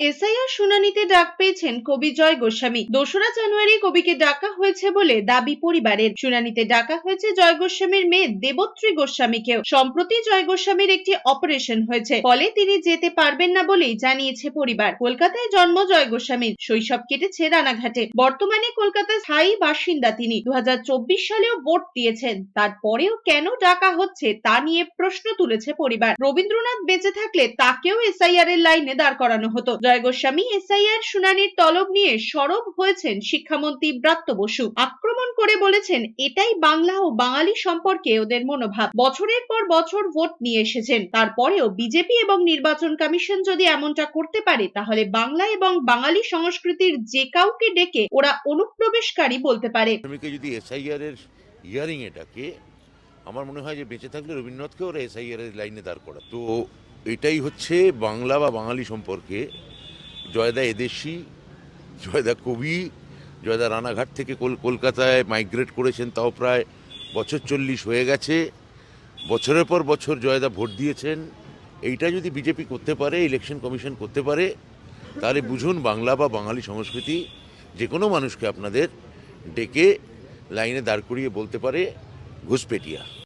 SIR শুনানিতে ডাক পেয়েছেন কবি জয় গোস্বামী। দোসরা জানুয়ারি কবিকে ডাকা হয়েছে বলে দাবি পরিবারের। শুনানিতে ডাকা হয়েছে জয় গোস্বামীর মেয়ে দেবত্রী গোস্বামীকেও। সম্প্রতি জয় গোস্বামীর একটি অপারেশন হয়েছে। ফলে তিনি যেতে পারবেন না বলেই জানিয়েছে পরিবার। কলকাতায় জন্ম জয় গোস্বামীর শৈশব কেটেছে রানাঘাটে। বর্তমানে কলকাতার স্থায়ী বাসিন্দা তিনি। দু হাজার চব্বিশ সালেও ভোট দিয়েছেন। তারপরেও কেন ডাকা হচ্ছে তা নিয়ে প্রশ্ন তুলেছে পরিবার। রবীন্দ্রনাথ বেঁচে থাকলে তাকেও এসআইআর এর লাইনে দাঁড় করানো হতো। জয় গোস্বামী এসআইআর শুনানির তলব নিয়ে সরব হয়েছেন শিক্ষামন্ত্রী ব্রাত্য বসু। আক্রমণ করে বলেছেন, এটাই বাংলা ও বাঙালি সম্পর্কে ওদের মনোভাব। বছরের পর বছর ভোট নিয়ে এসেছেন। তারপরেও বিজেপি এবং নির্বাচন কমিশন যদি এমনটা করতে পারে, তাহলে বাংলা এবং বাঙালি সংস্কৃতির যে কাউকে ডেকে ওরা অনুপ্রবেশকারী বলতে পারে। যদি এসআইআর এর ইয়ারিং এটাকে আমার মনে হয় যে বেঁচে থাকলে রবীন্দ্রনাথকে ওরা এসআইআর এর লাইনে দাঁড় করা তো এটাই হচ্ছে বাংলা বা বাঙালি সম্পর্কে জয়দা এদেশি, জয়দা কবি, জয়দা রানাঘাট থেকে কল- কলকাতায় মাইগ্রেট করেছেন, তাও প্রায় বছর চল্লিশ হয়ে গেছে। বছরের পর বছর জয়দা ভোট দিয়েছেন। এইটা যদি বিজেপি করতে পারে ইলেকশন কমিশন করতে পারে, তাহলে বুঝুন বাংলা বা বাঙালি সংস্কৃতি যে কোনো মানুষকে আপনাদের ডেকে লাইনে দাঁড় করিয়ে বলতে পারে ঘুষপেটিয়া।